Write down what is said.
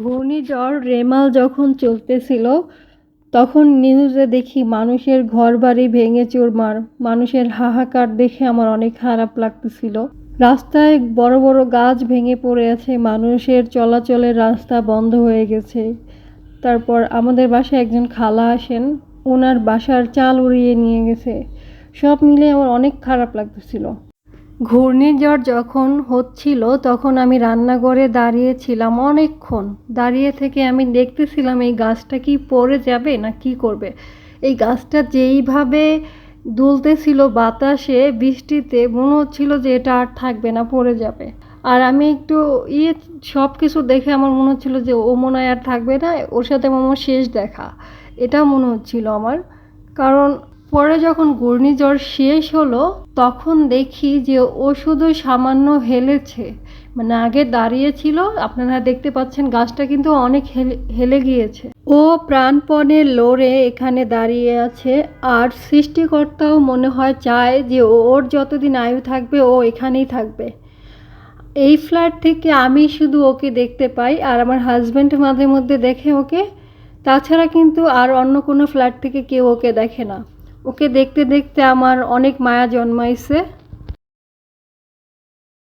ঘূর্ণিঝড় রেমাল যখন চলতেছিল, তখন নিউজে দেখি মানুষের ঘরবাড়ি ভেঙে চুরমার মানুষের হাহাকার দেখে আমার অনেক খারাপ লাগতেছিল। রাস্তায় বড় বড় গাছ ভেঙে পড়ে আছে, মানুষের চলাচলের রাস্তা বন্ধ হয়ে গেছে। তারপর আমাদের বাসায় একজন খালা আসেন, ওনার বাসার চাল উড়িয়ে নিয়ে গেছে। সব মিলে আমার অনেক খারাপ লাগতেছিল। ঘূর্ণিঝড় যখন হচ্ছিল, তখন আমি রান্নাঘরে দাঁড়িয়েছিলাম অনেকক্ষণ। দাঁড়িয়ে থেকে আমি দেখতেছিলাম, এই গাছটা কি পড়ে যাবে না কি করবে? এই গাছটা যেইভাবে দুলতেছিল বাতাসে, বৃষ্টিতে মনে হচ্ছিল যে এটা আর থাকবে না, পড়ে যাবে। আর আমি একটু ইয়ে সব কিছু দেখে আমার মনে হচ্ছিল যে ও মনে হয় আর থাকবে না, ওর সাথে আমার শেষ দেখা। এটা মনে হচ্ছিল আমার। কারণ পরে যখন ঘূর্ণিঝড় শেষ হলো তখন দেখি যে ও শুধু সামান্য হেলেছে। মানে আগে দাঁড়িয়েছিল, আপনারা দেখতে পাচ্ছেন গাছটা কিন্তু অনেক হেলে হেলে গিয়েছে। ও প্রাণপণে লড়ে এখানে দাঁড়িয়ে আছে, আর সৃষ্টিকর্তাও মনে হয় চায় যে ওর যতদিন আয়ু থাকবে, ও এখানেই থাকবে। এই ফ্ল্যাট থেকে আমি শুধু ওকে দেখতে পাই, আর আমার হাজব্যান্ড মাঝে মধ্যে দেখে ওকে। তাছাড়া কিন্তু আর অন্য কোনো ফ্ল্যাট থেকে কেউ ওকে দেখে না। ওকে দেখতে দেখতে আমার অনেক মায়া জন্মাইছে।